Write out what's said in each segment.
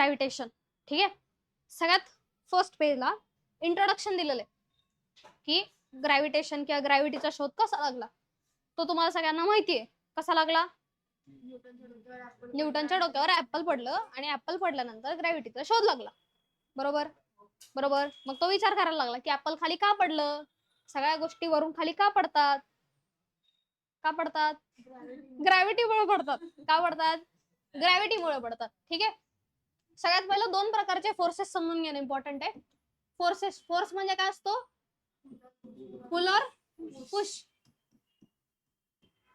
Gravitation ठीक आहे? सगळ्यात फर्स्ट पेजला इंट्रोडक्शन दिलेलं आहे. की ग्रॅव्हिटेशन किंवा ग्रॅव्हिटीचा शोध कसा लागला? तो तुम्हाला सगळ्यांना माहिती आहे. कसा लागला? न्यूटनच्या डोक्यावर ऍपल पडलं आणि ऍपल पडल्यानंतर ग्रॅव्हिटीचा शोध लागला. बरोबर? बरोबर? मग तो विचार करायला लागला की ऍपल खाली का पडलं? सगळ्या गोष्टी वरून खाली का पडतात? का पडतात? ग्रॅव्हिटीमुळे पडतात. का पडतात? ग्रॅव्हिटीमुळे पडतात. ठीक आहे? सगळ्यात पहिलं दोन प्रकारचे फोर्सेस समजून घेणं इम्पॉर्टंट आहे. फोर्सेस फोर्स म्हणजे काय असतो? पुल और पुश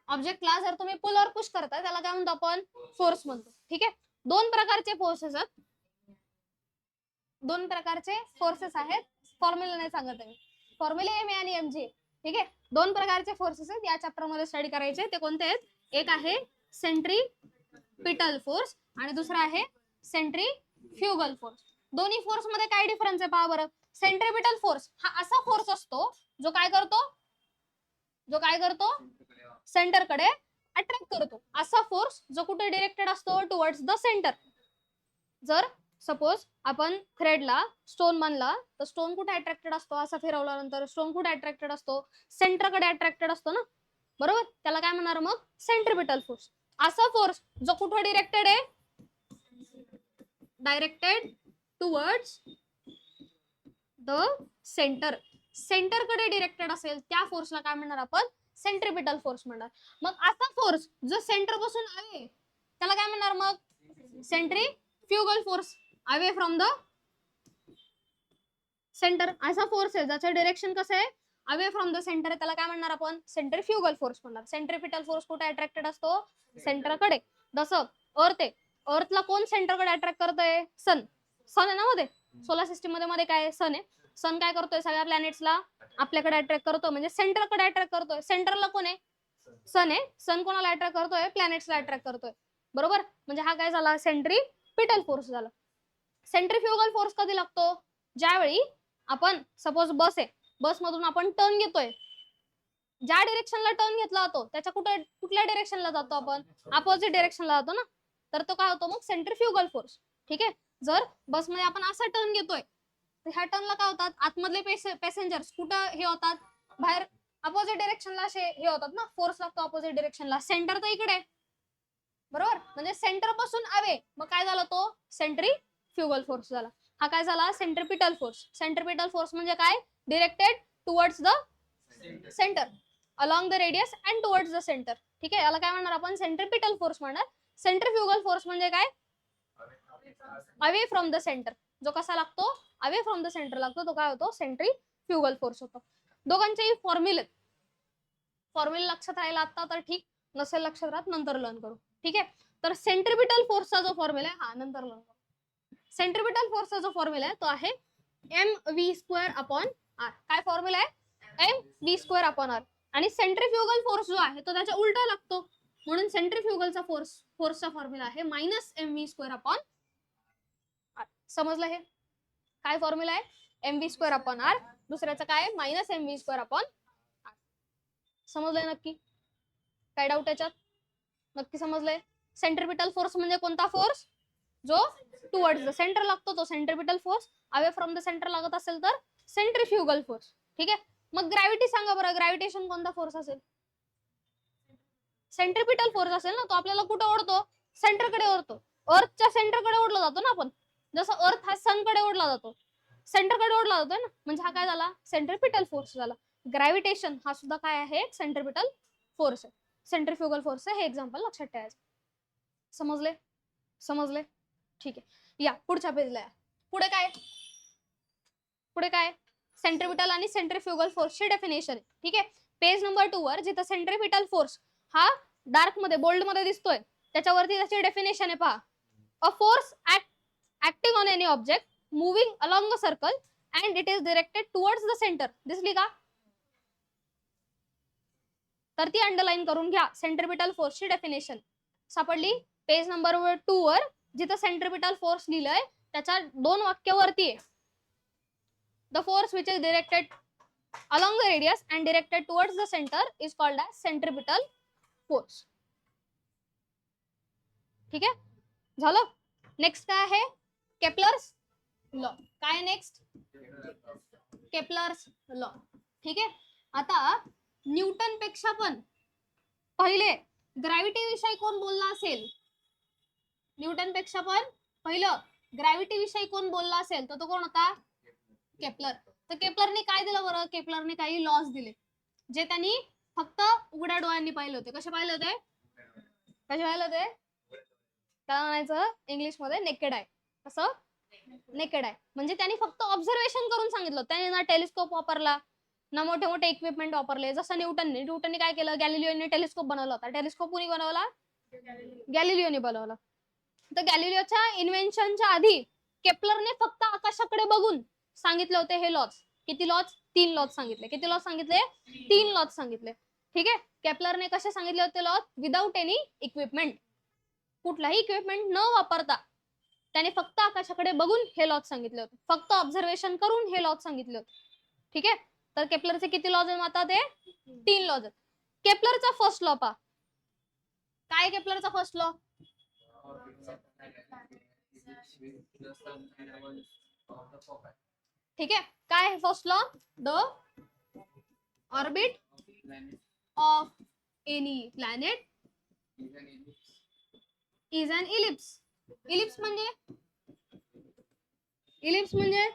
ऑब्जेक्टला जर तुम्ही पुलर पुश करता त्याला काय म्हणतो आपण? फोर्स म्हणतो. ठीक आहे? दोन प्रकारचे फोर्सेस आहेत. दोन प्रकारचे फोर्सेस आहेत. फॉर्म्युला नाही सांगत आहे फॉर्म्युला एम ए आणि एम जे ठीक आहे? दोन प्रकारचे फोर्सेस आहेत. या चॅप्टरमध्ये स्टडी करायचे. ते कोणते आहेत? एक आहे सेंट्री पिटल फोर्स आणि दुसरा आहे सेंट्री फ्युगल फोर्स दोन्ही फोर्समध्ये काय डिफरन्स आहे पहा बरं. सेंट्रिपिटल फोर्स हा असा फोर्स असतो जो काय करतो? जो काय करतो? सेंटरकडे अट्रॅक्ट करतो. असा फोर्स जो कुठे डिरेक्टेड असतो? टुवर्ड्स द सेंटर जर सपोज आपण थ्रेडला स्टोन मानला तर स्टोन कुठे अट्रॅक्टेड असतो? असा फिरवल्यानंतर स्टोन कुठे अट्रॅक्टेड असतो? सेंटरकडे अट्रॅक्टेड असतो ना? बरोबर? त्याला काय म्हणणार मग? सेंट्रिपिटल फोर्स असा फोर्स जो कुठे डिरेक्टेड आहे? डायरेक्टेड टुवर्ड्स द सेंटर सेंटरकडे डिरेक्टेड असेल त्या फोर्सला काय म्हणणार आपण? सेंट्रिपिटल फोर्स म्हणणार. मग असा फोर्स जो सेंटरपासून आहे त्याला काय म्हणणार मग? Centrifugal force away from the centre असा फोर्स आहे ज्याचं डिरेक्शन कसं आहे? अवे फ्रॉम द सेंटर त्याला काय म्हणणार आपण? सेंटर फ्युगल फोर्स म्हणणार. सेंट्रिपिटल फोर्स कुठे अट्रॅक्टेड असतो? सेंटरकडे जसं अर्थ आहे. अर्थला कोण सेंटरकडे अट्रॅक्ट करतोय? सन सन आहे ना मध्ये? सोलर सिस्टीममध्ये मध्ये काय सन आहे. सन काय करतोय? सगळ्या प्लॅनेट्सला आपल्याकडे अट्रॅक्ट करतो म्हणजे सेंटरकडे अट्रॅक्ट करतोय. सेंटरला कोण आहे? सन आहे. सन कोणाला अट्रॅक्ट करतोय? प्लॅनेट्सला अट्रॅक्ट करतोय. बरोबर? म्हणजे हा काय झाला? सेंट्री पिटल फोर्स झाला. सेंट्रीफ्युगल फोर्स कधी लागतो? ज्यावेळी आपण सपोज बस आहे. बस मधून आपण टर्न घेतोय. ज्या डिरेक्शनला टर्न घेतला जातो त्याच्या कुठे कुठल्या डिरेक्शनला जातो आपण? अपोजिट डिरेक्शनला जातो ना? तर तो काय होतो मग सेंट्रीफ्युगल फोर्स ठीक आहे? जर बसमध्ये आपण असा टर्न घेतोय तर ह्या टर्नला काय होतात? आतमधले पॅसेंजर्स कुठं हे होतात? बाहेर अपोजिट डिरेक्शनला असे हे होतात ना? फोर्स लागतो अपोजिट डिरेक्शनला सेंटर तर इकडे. बरोबर? म्हणजे सेंटरपासून अवे मग काय झाला तो? सेंट्री फ्युगल फोर्स झाला. हा काय झाला? सेंट्रिपिटल फोर्स सेंट्रिपिटल फोर्स म्हणजे काय? Directed towards the centre along the radius and towards the centre ठीक आहे? याला काय म्हणणार आपण? सेंट्रिपिटल फोर्स म्हणणार. सेंट्रीफ्युगल फोर्स म्हणजे काय? Away from the centre. जो कसा लागतो? अवे फ्रॉम द सेंटर लागतो. तो काय होतो? सेंट्री फ्युगल फोर्स होतो. दोघांचेही फॉर्म्युले. फॉर्म्युले लक्षात राहिला आता तर ठीक. नसेल लक्षात राहत नंतर लर्न करू. ठीक आहे? तर सेंट्रिपिटल फोर्सचा जो फॉर्म्युला आहे हा नंतर लर्न करू. सेंट्रिपिटल फोर्सचा जो फॉर्म्युला आहे तो आहे M V square upon R काय फॉर्म्युला आहे? M V square upon R आणि सेंट्रिफ्युगल फोर्स जो आहे तो त्याच्या उलटा लागतो. म्हणून सेंट्रीफ्युगलचा फोर्स फोर्सचा फॉर्म्युला आहे minus M V square upon R समजलं हे? काय फॉर्म्युला आहे? M V square upon R दुसऱ्याचं काय minus M V square upon R समजलंय नक्की? काय डाऊट याच्यात? नक्की समजलंय? सेंट्रिपिटल फोर्स म्हणजे कोणता फोर्स जो टुवर्ड्स द सेंटर लागतो तो centripetal force away from the centre लागत असेल तर सेंट्रिफ्युगल फोर्स ठीक आहे? मग ग्रॅव्हिटी सांगा बरं. ग्रॅव्हिटेशन कोणता फोर्स असेल? सेंट्रिपिटल फोर्स असेल ना तो आपल्याला कुठं ओढतो? सेंटरकडे ओढतो. अर्थच्या सेंटरकडे ओढला जातो ना आपण. जसं अर्थ हा सनकडे ओढला जातो. सेंटरकडे ओढला जातो ना? म्हणजे हा काय झाला? सेंट्रिपिटल फोर्स झाला. ग्रॅव्हिटेशन हा सुद्धा काय आहे? सेंट्रिपिटल फोर्स आहे. सेंट्रिफ्युगल फोर्स आहे हे एक्झाम्पल लक्षात ठेवायचं. समजले? समजले? ठीक आहे. या पुढच्या पेजला या. पुढे काय? पुढे काय? सेंट्रिपिटल आणि सेंट्रिफ्युगल फोर्सची डेफिनेशन आहे. ठीक आहे? पेज नंबर टू वर जिथं सेंट्रिपिटल फोर्स हा? डार्कमध्ये बोल्डमध्ये दिसतोय. त्याच्यावरती त्याची डेफिनेशन आहे पहा. A force acting on any object moving along a circle and it is directed towards the centre दिसली का? तर ती अंडरलाईन करून घ्या. सेंट्रिपिटल फोर्सची डेफिनेशन सापडली? पेज नंबर टू वर जिथं सेंट्रिपिटल फोर्स लिहिलंय त्याच्या दोन वाक्यावरती आहे. The force which is directed along the radius and directed towards the centre is called as centripetal force ठीक आहे? झालं? नेक्स्ट काय आहे? केपलर्स लॉ काय नेक्स्ट केपलर्स लॉ ठीक आहे? आता न्यूटनपेक्षा पण पहिले ग्रॅव्हिटी विषयी कोण बोलला असेल? न्यूटनपेक्षा पण पहिलं ग्रॅव्हिटी विषयी कोण बोलला असेल? तर तो कोण होता? केपलर तर केपलरने काय दिलं बरं? केपलरने काही लॉस दिले. जे त्यांनी फक्त उघड्या डोळ्यांनी पाहिले होते. कसे पाहिले होते? कसे पाहिले होते? त्याला म्हणायचं इंग्लिशमध्ये नेकेड आहे कसं? नेकेड आहे म्हणजे त्यांनी फक्त ऑब्झर्वेशन करून सांगितलं. त्याने ना टेलिस्कोप वापरला ना मोठे मोठे इक्विपमेंट वापरले. जसं न्यूटनने न्यूटनने काय केलं? गॅलिलिओने टेलिस्कोप बनवला होता. टेलिस्कोप कुणी बनवला? गॅलिलिओने बनवला. तर गॅलिलिओच्या इन्व्हेन्शनच्या आधी केपलरने फक्त आकाशाकडे बघून सांगितले होते हे लॉज किती लॉज तीन लॉज सांगितले. किती लॉज सांगितले? तीन लॉज सांगितले. ठीक आहे? केपलरने कसे सांगितले होते लॉज विदाऊट एनी इक्विपमेंट कुठलाही इक्विपमेंट न वापरता त्याने फक्त आकाशाकडे बघून हे लॉज सांगितले होते. फक्त ऑब्झर्वेशन करून हे लॉज सांगितले होते. ठीक आहे? तर केपलरचे किती लॉज आहेत आता ते? तीन लॉज आहेत. केपलरचा फर्स्ट लॉ पा काय केपलरचा फर्स्ट लॉ ठीक आहे? काय first law the orbit of any planet is an ellipse ellipse म्हणजे? इलिप्स म्हणजे?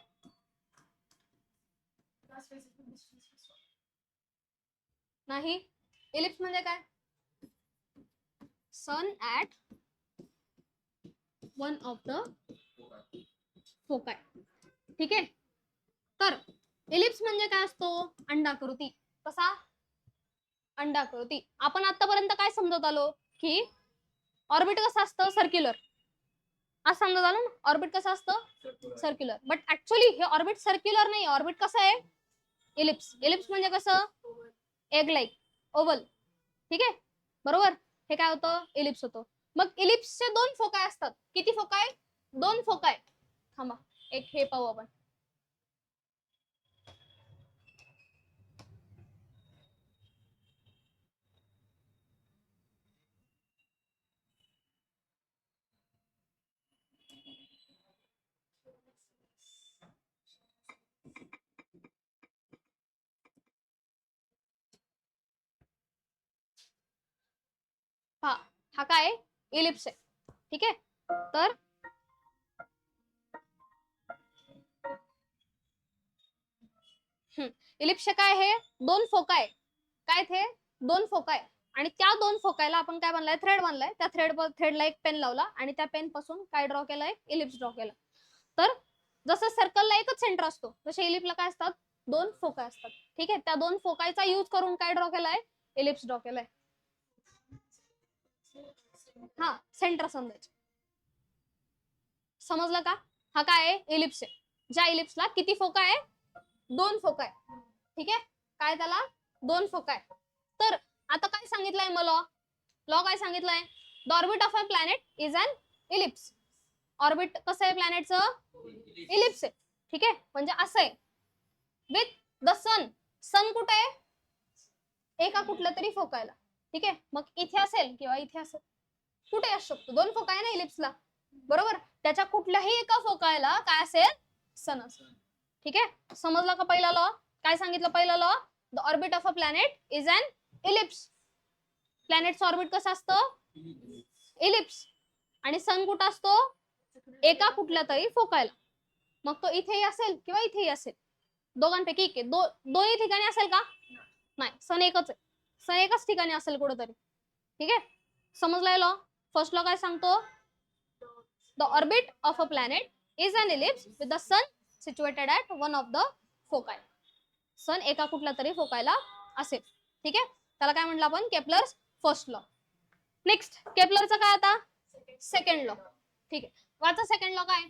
नाही. इलिप्स म्हणजे काय? Sun at one of the foci ठीक आहे? तर इलिप्स म्हणजे काय असतो? अंडाकृती. कसा? अंडाकृती आपण आतापर्यंत काय समजत आलो? की ऑर्बिट कसं असतं? सर्क्युलर आज समजत आलं ना ऑर्बिट कसं असतं? सर्क्युलर बट ऍक्च्युली हे ऑर्बिट सर्क्युलर नाही. ऑर्बिट कसं आहे? इलिप्स इलिप्स म्हणजे कसं? एग लाईक ओव्हल ठीक आहे? बरोबर? हे काय होतं? इलिप्स होतं. मग इलिप्सचे दोन फोकाय असतात? किती फोकाय दोन फोकाय थांबा. एक हे पाहू आपण. हा काय इलिप्स आहे. ठीक आहे? तर इलिप्स काय आहे? दोन फोकाय काय थे दोन फोकाय आणि त्या दोन फोकायला आपण काय बनलाय थ्रेड बनलाय त्या थ्रेड थ्रेडला एक पेन लावला आणि त्या पेन पासून काय ड्रॉ केलंय इलिप्स ड्रॉ केला. तर जसं सर्कलला एकच सेंटर असतो तसे इलिप्सला काय असतात? दोन फोकाय असतात. ठीक आहे? त्या दोन फोकायचा युज करून काय ड्रॉ केलाय? इलिप्स ड्रॉ केलाय. हा सेंटर समजायचे समजलं का? हा काय आहे? इलिप्स आहे. ज्या इलिप्सला किती फोका आहे? दोन फोका आहे. ठीक आहे? काय त्याला? दोन फोका आहे. तर आता काय सांगितलंय मला? लॉ काय सांगितलंय? The orbit of a planet is an ellipse orbit कसं आहे प्लॅनेटचं इलिप्स आहे. ठीक आहे? म्हणजे असं आहे. विथ द सन सन कुठे आहे? एका कुठलं तरी फोकायला. ठीक आहे? मग इथे असेल किंवा इथे असेल. कुठे असू शकतो? दोन फोका आहे ना इलिप्सला बरोबर? त्याच्या कुठल्याही एका फोकायला काय असेल? सन असेल. ठीक आहे? समजला का पहिला लॉ काय सांगितलं पहिला law the orbit of a planet is an ellipse प्लॅनेटचं orbit कसं असतं? इलिप्स आणि सन कुठं असतो? एका कुठल्या तरी फोकायला. मग तो इथेही असेल किंवा इथेही असेल. दोघांपैकी एक आहे. दो दोन्ही ठिकाणी असेल का? नाही. सन एकच आहे. सन एकाच ठिकाणी असेल कुठंतरी. ठीक आहे? समजलाय लॉ फर्स्ट लॉ काय सांगतो? The orbit of a planet is an ellipse with the sun situated at one of the foci sun एका कुठल्या तरी फोकायला असेल. ठीक आहे? त्याला काय म्हटलं आपण? केपलर्स फर्स्ट लॉ नेक्स्ट केपलरचा काय आता? सेकंड लॉ ठीक आहे. वाचा सेकंड लॉ काय?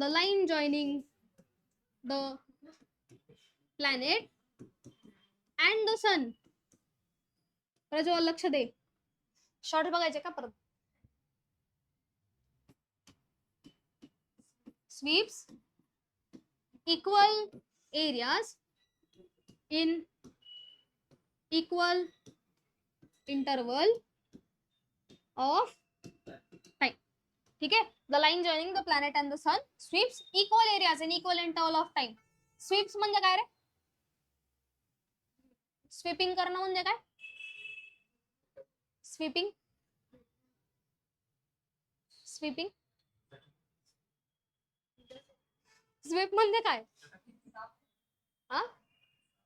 the line joining the planet and the sun Prajwal लक्ष दे शॉर्ट बघायचे का परत sweeps equal areas in equal interval of time ठीक आहे? The line joining the planet and the sun sweeps equal areas in equal interval of time sweeps म्हणजे काय रे? Sweeping करणं म्हणजे काय? स्वीपिंग स्वीपिंग स्वीप म्हणजे काय? हा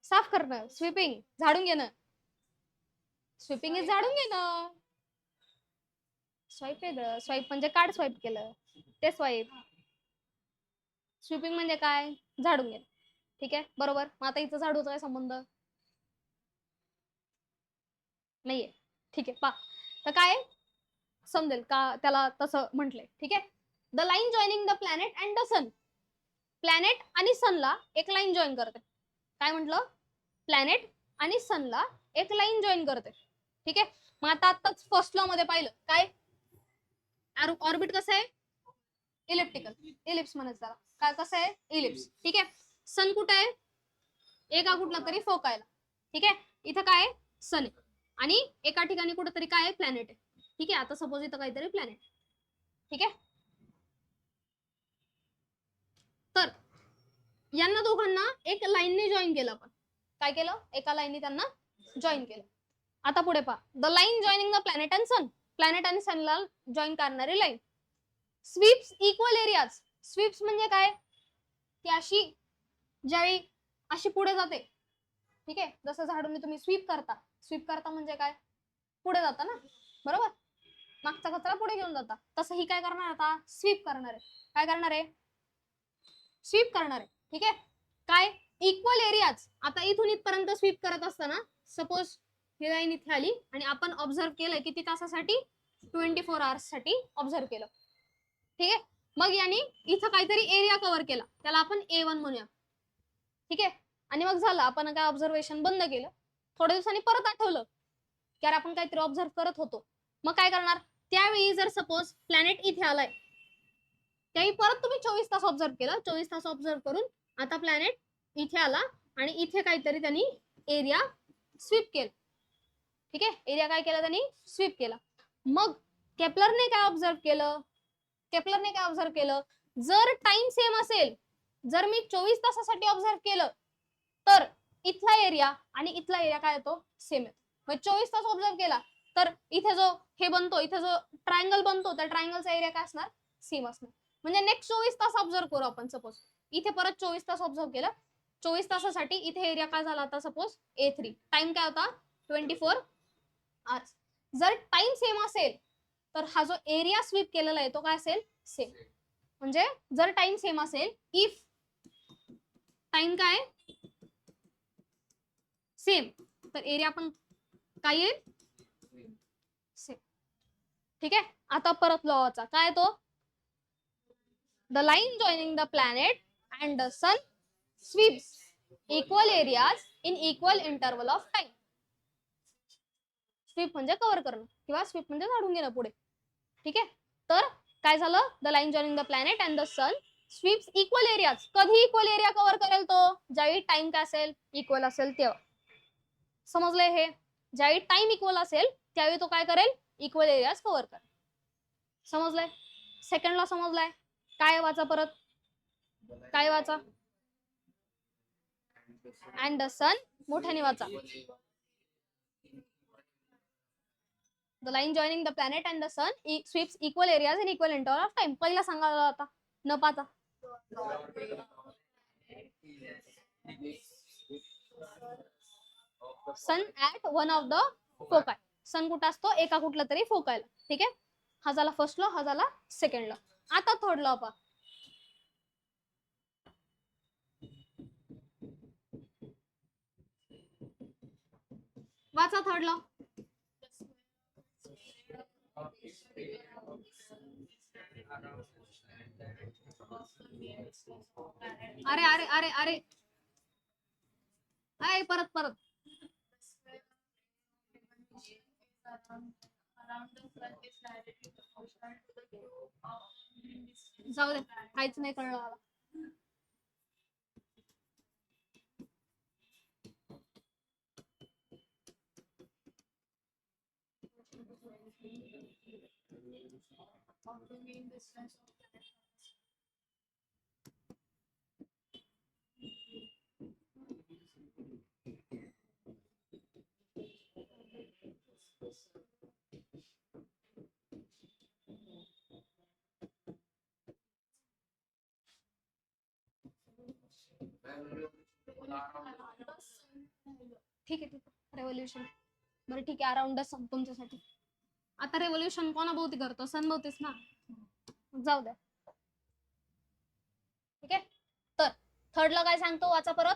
साफ करणं. स्वीपिंग झाडून घेणं. स्वीपिंग इज झाडून घेणं. स्वाईप वेगळं स्वाईप म्हणजे कार्ड स्वाईप केलं. ते स्वाईप स्वीपिंग म्हणजे काय? झाडून घेत ठीक आहे? बरोबर? मग आता इथं झाडूचा काय संबंध? नाहीये. ठीक आहे पा तर काय? समजेल का? त्याला तसं म्हटलंय. ठीक आहे? The line joining the planet and the sun planet आणि सनला एक लाईन जॉईन करते. काय म्हटलं? प्लॅनेट आणि सनला एक लाईन जॉईन करते. ठीक आहे? मग आता आताच फर्स्ट लॉ मध्ये पाहिलं. काय? ऑर्बिट कसं आहे? इलेप्टिकल इलिप्स म्हणायचं जरा काय कसं आहे? इलिप्स ठीक आहे? सन कुठं आहे? एका कुठला तरी फोकायला. ठीक आहे? इथं काय सन आहे. आणि एका ठिकाणी कुठेतरी काय आहे? प्लॅनेट आहे. ठीक आहे? आता सपोज इथं काहीतरी प्लॅनेट ठीक आहे? तर यांना दोघांना एक लाईनने जॉईन केलं आपण. काय केलं? एका लाईनने त्यांना जॉईन केलं. आता पुढे पहा. The line joining the planet and sun planet आणि सनला जॉईन करणारी line sweeps equal areas sweeps म्हणजे काय? ती अशी ज्यावेळी अशी पुढे जाते. ठीक आहे? जसं झाडून तुम्ही स्वीप करता. स्वीप करता म्हणजे काय? पुढे जाता ना? बरोबर? मागचा कचरा पुढे घेऊन जाता. तसं ही काय करणार आता? स्वीप करणार. आहे काय करणार? आहे स्वीप करणार. आहे ठीक आहे? काय? इक्वल एरियाज आता इथून इथपर्यंत स्वीप करत असताना सपोज ही लाईन इथे आली आणि आपण ऑब्झर्व केलं किती तासासाठी? ट्वेंटी फोर आवर्ससाठी ऑब्झर्व केलं. ठीक आहे? मग याने इथं काहीतरी एरिया कव्हर केला. त्याला आपण ए वन म्हणूया. ठीक आहे? आणि मग झालं आपण काय ऑब्झर्वेशन बंद केलं. थोड्या दिवसांनी परत आठवलं. की आपण काहीतरी ऑब्झर्व करत होतो. मग काय करणार? त्यावेळी जर सपोज प्लॅनेट इथे आलाय त्यावेळी परत तुम्ही चोवीस तास ऑब्झर्व केलं. चोवीस तास ऑब्झर्व करून आता प्लॅनेट इथे आला आणि इथे काहीतरी त्यांनी एरिया स्वीप केलं. ठीक आहे? एरिया काय केला त्यांनी? स्वीप केला. मग केपलरने काय ऑब्झर्व केलं? केपलरने काय ऑब्झर्व केलं? जर टाइम सेम असेल जर मी चोवीस तासासाठी ऑब्झर्व केलं तर इथला एरिया आणि इथला एरिया काय येतो? सेम येतो. मग चोवीस तास ऑब्झर्व केला तर इथे जो हे बनतो इथे जो ट्रायंगल बनतो त्या ट्रायंगलचा एरिया काय असणार? सेम असणार. म्हणजे नेक्स्ट चोवीस तास ऑब्झर्व करू आपण सपोज इथे परत चोवीस तास ऑब्झर्व केलं. चोवीस तासासाठी इथे एरिया काय झाला आता सपोज ए थ्री टाइम काय होता? ट्वेंटी फोर आज. जर टाइम सेम असेल तर हा जो एरिया स्वीप केलेला आहे तो काय असेल? सेम म्हणजे जर टाइम सेम असेल इफ टाइम काय? सेम तर एरिया पण काय येईल? सेम ठीक आहे? आता परत लॉचा काय तो? The line joining the planet and the sun sweeps equal areas in equal interval of time sweep म्हणजे कव्हर करणं किंवा स्वीप म्हणजे झाडून घेणं पुढे. ठीक आहे? तर काय झालं? The line joining the planet and the sun sweeps equal areas कधी इक्वल एरिया कव्हर करेल तो? ज्यावेळी टाइम काय असेल? इक्वल असेल तेव्हा. समजलंय हे? ज्यावेळी टाइम इक्वल असेल त्यावेळी तो काय करेल? इक्वल एरियाज कव्हर करेल. समजलंय? सेकंडला समजलाय. काय वाचा परत? काय वाचा? अँड द सन मोठ्याने वाचा. The line joining the planet and the sun sweeps equal areas in equal interval of time पहिला सांगायला होता. न पाचा sun at one of the foci sun कुठं असतो? एका कुठला तरी फोकायला ठीक आहे? हा झाला फर्स्ट लॉ हा झाला सेकंड लॉ आता थर्ड लॉ पहा. वाचा थर्ड लॉ अरे अरे अरे अरे अरे परत परत जाऊ दे काहीच नाही कळलं मला Thank you. The mean distance of the electrons. ठीक आहे ठीक आहे. रेव्होल्युशन बरं ठीक आहे. अराउंड सन तुमच्यासाठी. आता रेव्होल्युशन कोणाभोवती करतो? सणभोवतीच ना? जाऊ द्या. ठीक आहे? तर थर्डला काय सांगतो? वाचा परत.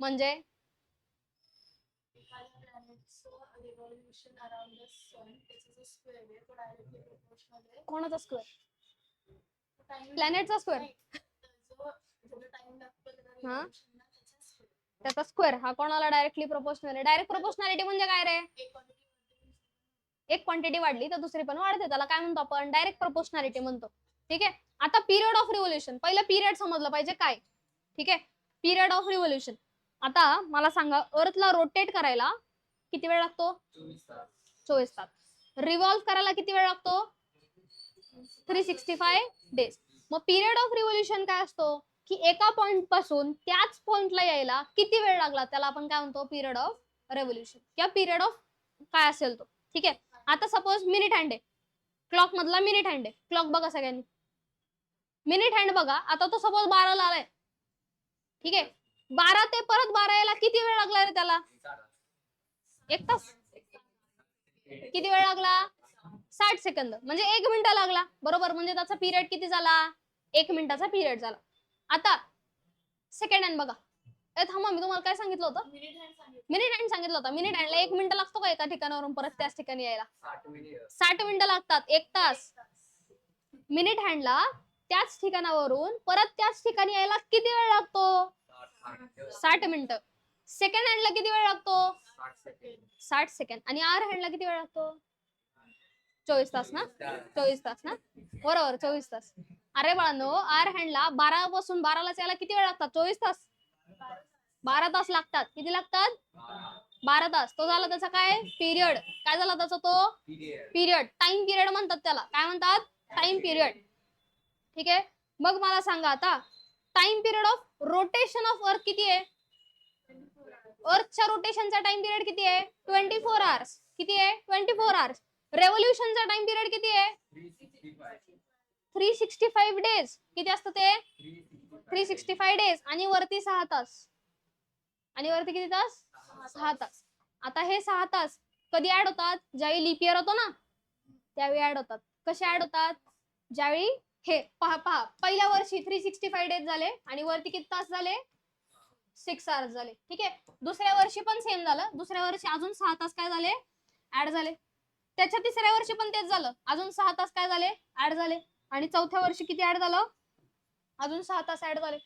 म्हणजे? कोणाचा स्क्वेअर प्लॅनेटचा स्क्वेअर. हा? त्याचा स्क्वेअर. हा कोणाला डायरेक्टली प्रोपोर्शनल आहे डायरेक्ट प्रोपोर्शनॅलिटी म्हणजे काय रे? एक क्वांटिटी वाढली तर दुसरी पण वाढते. त्याला काय म्हणतो आपण? डायरेक्ट प्रोपोर्शनॅलिटी म्हणतो. ठीक आहे? आता पिरियड ऑफ रिव्होल्युशन पहिलं पिरियड समजलं पाहिजे काय? ठीक आहे? पिरियड ऑफ रिव्होल्युशन आता मला सांगा अर्थला रोटेट करायला किती वेळ लागतो? चोवीस तास. चोवीस तास. रिव्हॉल्व करायला किती वेळ लागतो? थ्री सिक्स्टी फाय डेज मग पिरियड ऑफ रिव्होल्युशन काय असतो? की एका पॉइंटपासून त्याच पॉइंटला यायला किती वेळ लागला? त्याला आपण काय म्हणतो? पिरियड ऑफ रेव्होल्युशन किंवा पिरियड ऑफ काय असेल तो? ठीक आहे? आता सपोज मिनिट हँड आहे. क्लॉक मधला मिनिट हँड आहे. क्लॉक बघा सगळ्यांनी. मिनिट हँड बघा. आता तो सपोज बाराला आलाय. ठीक आहे? बारा ते परत बारा यायला किती वेळ लागला रे त्याला? एक तास. किती वेळ लागला? साठ सेकंद. म्हणजे एक मिनिट लागला. बरोबर? म्हणजे त्याचा पिरियड किती झाला? एक मिनिटाचा पिरियड झाला. आता सेकंड हँड बघा. ए थांबा मी तुम्हाला काय सांगितलं होतं. मिनिट हँड सांगितलं. होतं. मिनिट हँडला एक मिनिट लागतो का एका ठिकाणावरून परत त्याच ठिकाणी यायला? साठ मिनिट. लागतात. एक तास. मिनिट हँडला त्याच ठिकाणावरून परत त्याच ठिकाणी यायला किती वेळ लागतो? साठ मिनिट. साठ मिनिटं सेकंड हँडला किती वेळ लागतो? साठ सेकंड साठ सेकंड आणि आर हँडला किती वेळ लागतो? चोवीस तास ना? चोवीस तास ना? बरोबर चोवीस तास. अरे बाळांनो आर हँडला बारा पासून बाराला यायला किती वेळ लागतात? चोवीस तास. बारा तास लागतात. किती लागतात? बारा तास. तो झाला त्याचा काय? पिरियड. काय झाला त्याचा तो? पिरियड. पिरियड टाइम पिरियड म्हणतात त्याला. काय म्हणतात? Time period. ठीक आहे? मग मला सांगा आता time period of rotation of Earth किती आहे? अर्थच्या रोटेशनचा टाइम पिरियड किती आहे? Twenty four hours. किती आहे? Twenty four hours. रेव्होल्युशनचा time period किती आहे? थ्री सिक्स्टी फाईव्ह डेज किती असतं ते? थ्री सिक्स्टी फाईव्ह डेज आणि वरती सहा तास. आणि वरती किती तास? सहा तास. आता हे सहा तास कधी ऍड होतात? ज्यावेळी लिप इयर होतो ना त्यावेळी ऍड होतात. कसे ऍड होतात? ज्यावेळी हे पहा पहा. पहिल्या वर्षी थ्री सिक्स्टी फाईव्ह डेज झाले आणि वरती किती तास झाले? सिक्स आवर्स झाले. ठीक आहे? दुसऱ्या वर्षी पण सेम झालं. दुसऱ्या वर्षी अजून सहा तास काय झाले? ऍड झाले. त्याच्या तिसऱ्या वर्षी पण तेच झालं. अजून सहा तास काय झाले? ऍड झाले. आणि चौथ्या वर्षी किती ऍड झालं? अजून सहा तास ऍड झाले.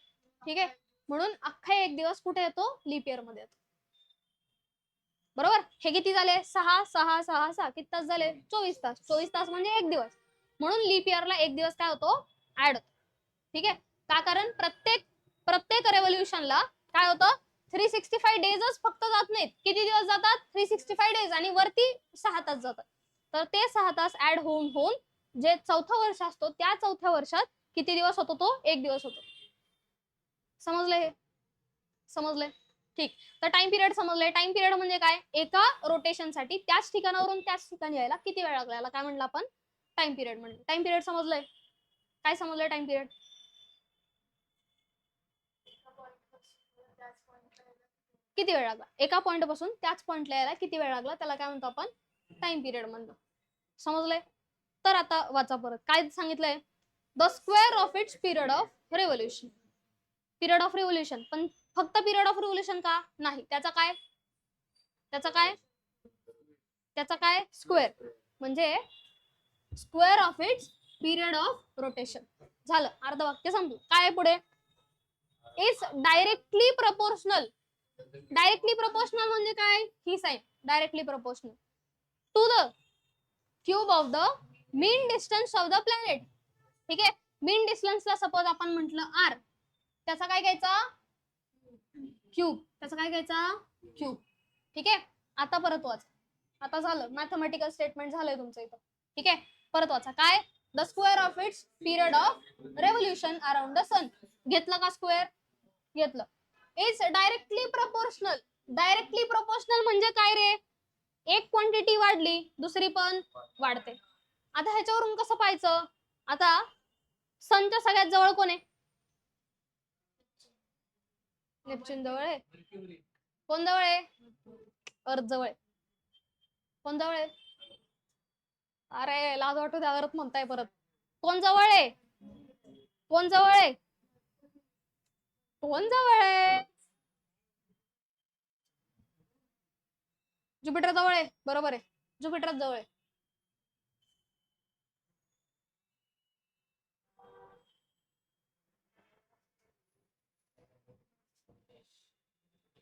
ठीक आहे? म्हणून अख्खा एक दिवस कुठे येतो? लिप इयरमध्ये येतो. बरोबर? हे किती झाले? सहा सहा सहा सहा. किती तास झाले? चोवीस तास. चोवीस तास म्हणजे एक दिवस. म्हणून लिप इयरला एक दिवस काय होतो? ऍड होतो. ठीक आहे? का? कारण प्रत्येक प्रत्येक रेव्होल्युशनला काय होतं? थ्री सिक्स्टी फाय डेजच फक्त जात नाहीत. किती दिवस जातात? थ्री सिक्स्टी फाय डेज आणि वरती सहा तास जातात. तर ते सहा तास ऍड होऊन होऊन जे चौथा वर्ष असतो त्या चौथ्या वर्षात किती दिवस होतो तो? एक दिवस होतो. समजलंय हे? समजलंय? ठीक. तर टाइम पिरियड समजलंय. टाइम पिरियड म्हणजे काय? एका रोटेशनसाठी त्याच ठिकाणावरून त्याच ठिकाणी यायला किती वेळ लागला याला? काय म्हणलं आपण? टाइम पिरियड म्हणलं टाइम पिरियड समजलंय? काय समजलंय टाइम पिरियड किती वेळ लागला? एका पॉइंटपासून त्याच पॉइंटला यायला किती वेळ लागला? त्याला काय म्हणतो आपण? टाइम पिरियड म्हणतो समजलंय? तर आता वाचा परत. काय सांगितलंय? The square of its period of revolution period of revolution पण फक्त पिरियड ऑफ रेव्होल्युशन का? नाही. त्याचा काय? त्याचा काय? त्याचा काय? स्क्वेअर म्हणजे square of its period of rotation झालं. अर्ध वाक्य संपलं काय पुढे? Is directly proportional directly proportional म्हणजे काय? ही sign directly proportional to the cube of the mean distance of the planet ठीक आहे? मीन डिस्टन्सला सपोज आपण म्हटलं आर त्याचा काय घ्यायचा? क्यूब त्याचा काय घ्यायचा? क्यूब ठीक आहे? आता परत वाच. आता झालं. मॅथमॅटिकल स्टेटमेंट झालंय तुमचं इथं. ठीक आहे? परत वाचा. काय? The square of its period of revolution around the sun घेतलं का स्क्वेअर घेतलं. Its directly proportional directly proportional म्हणजे काय रे? एक क्वांटिटी वाढली दुसरी पण वाढते. आता ह्याच्यावरून कसं पाहायचं? आता सनच्या सगळ्यात जवळ कोण आहे? नेपच्यून जवळ आहे. कोण जवळ आहे? अर्थ जवळ आहे. कोण जवळ आहे? अरे लाज वाटू द्या अर्थ म्हणताय परत. कोण जवळ आहे? कोण जवळ आहे? कोण जवळ आहे? ज्युपिटर जवळ आहे. बरोबर आहे. ज्युपिटर जवळ आहे.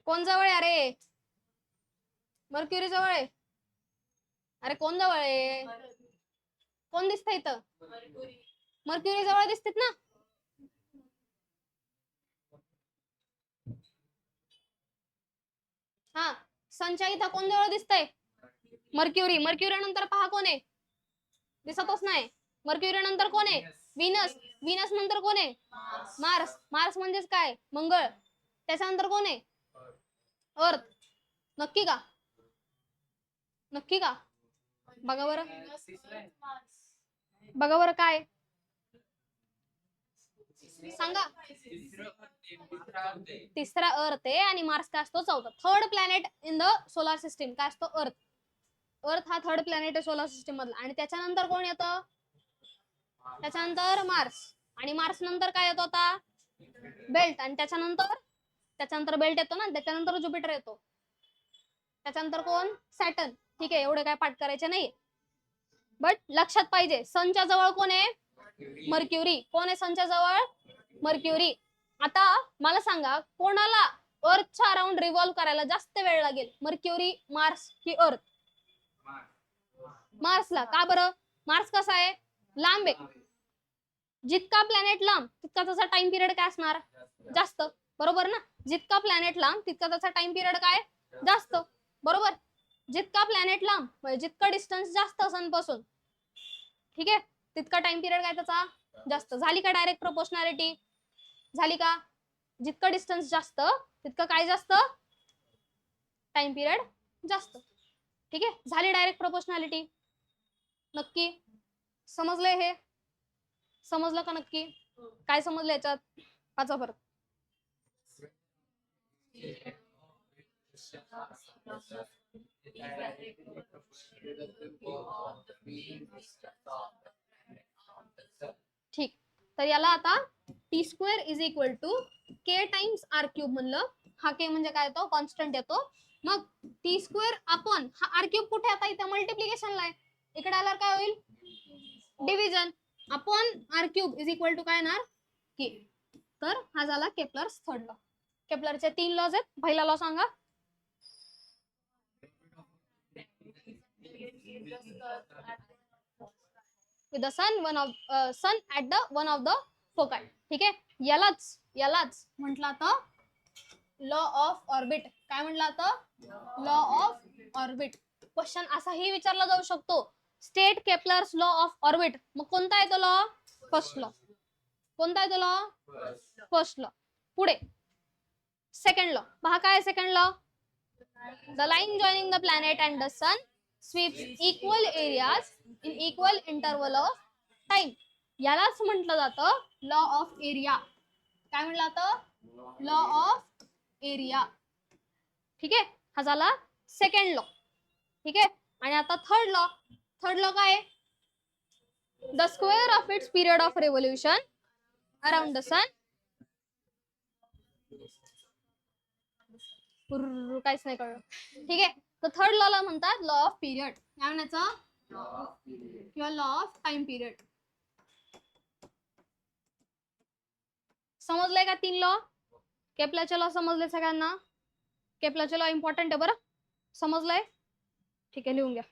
कोण जवळ आहे? अरे. मर्क्युरी जवळ आहे. अरे कोण जवळ आहे? कोण दिसत इथं? मर्क्युरी जवळ दिसतेत ना? हा. सनच्या इथं कोण जवळ दिसतंय? मर्क्युरी. मर्क्युरी नंतर पहा कोण आहे? दिसतच नाही. मर्क्युरी नंतर कोण आहे? विनस. विनस नंतर कोण आहे? मार्स. मार्स म्हणजेच काय? मंगळ. त्याच्यानंतर कोण आहे? अर्थ. नक्की का? नक्की का? बघा बरं. बघा बरं काय सांगा. तिसरं अर्थ आहे आणि मार्स काय असतो? चौथा. Third planet in the solar system काय असतो? अर्थ अर्थ हा थर्ड प्लॅनेट आहे सोलार सिस्टीम मधला. आणि त्याच्यानंतर कोण येतं? त्याच्यानंतर मार्स आणि मार्स नंतर काय येतो आता? बेल्ट आणि त्याच्यानंतर? त्याच्यानंतर बेल्ट येतो ना? त्याच्यानंतर ज्युपिटर येतो. त्याच्यानंतर कोण? सॅटन ठीक आहे एवढे काय पाठ करायचे नाही बट लक्षात पाहिजे. सनच्या जवळ कोण आहे. मर्क्युरी कोण आहे सनच्या जवळ? मर्क्युरी. आता मला सांगा कोणाला अर्थच्या अराउंड रिव्हॉल्व करायला जास्त वेळ लागेल? मर्क्युरी मार्स की अर्थ मार्सला का बरं? मार्स कसा आहे? लांब आहे. जितका प्लॅनेट लांब तितका त्याचा टाइम पिरियड काय असणार? जास्त. बरोबर ना? जितका प्लॅनेट लांब तितका त्याचा टाइम पिरियड काय? जास्त. बरोबर? जितका प्लॅनेट लांब म्हणजे जितका डिस्टन्स जास्त सनपासून ठीक आहे? तितका टाइम पिरियड काय त्याचा? जास्त. झाली का डायरेक्ट प्रोपोर्शनॅलिटी झाली का? जितकं डिस्टन्स जास्त तितकं काय जास्त? टाइम पिरियड जास्त. ठीक आहे? झाली डायरेक्ट प्रोपोर्शनॅलिटी नक्की? समजलंय हे? समजलं का नक्की? काय समजलं याच्यात? पाचवा फरक. ठीक. तर याला आता T square is equal to K times R cube म्हणलं. हा के म्हणजे काय येतो? कॉन्स्टंट येतो. मग टी स्क्वेअर आपण हा आर क्यूब कुठे आता इथे मल्टिप्लिकेशनला आहे. इकडे आल्यावर काय होईल? डिव्हिजन आपण R cube is equal to काय येणार? के तर हा झाला केपलर्स थर्ड लॉ केपलरचे तीन लॉज आहेत. पहिला लॉ सांगा. With the sun one of sun at the one of the foci ठीक आहे? यालाच यालाच म्हटलं तर लॉ ऑफ ऑर्बिट काय म्हटलं आता लॉ ऑफ ऑर्बिट क्वेश्चन असाही विचारला जाऊ शकतो. State Kepler's law of orbit मग कोणता आहे तो लॉ फर्स्ट लॉ कोणता आहे तो लॉ फर्स्ट लॉ पुढे. सेकंड लॉ पहा काय second law the line joining the planet and the sun sweeps equal areas in equal interval of time यालाच म्हटलं जातं लॉ ऑफ एरिया काय म्हटलं जातं? लॉ ऑफ एरिया ठीक आहे? हा झाला सेकंड लॉ ठीक आहे? आणि आता थर्ड लॉ थर्ड लॉ काय the square of its period of revolution around the sun काहीच नाही कळलं. ठीक आहे? तर थर्ड लॉ ला म्हणतात लॉ ऑफ पिरियड काय म्हणायचं? किंवा लॉ ऑफ टाइम पिरियड समजलंय का तीन लॉ केपलाचे लॉ समजले सगळ्यांना? केपलाचे लॉ इम्पॉर्टंट आहे बरं? समजलंय? ठीक आहे लिहून घ्या.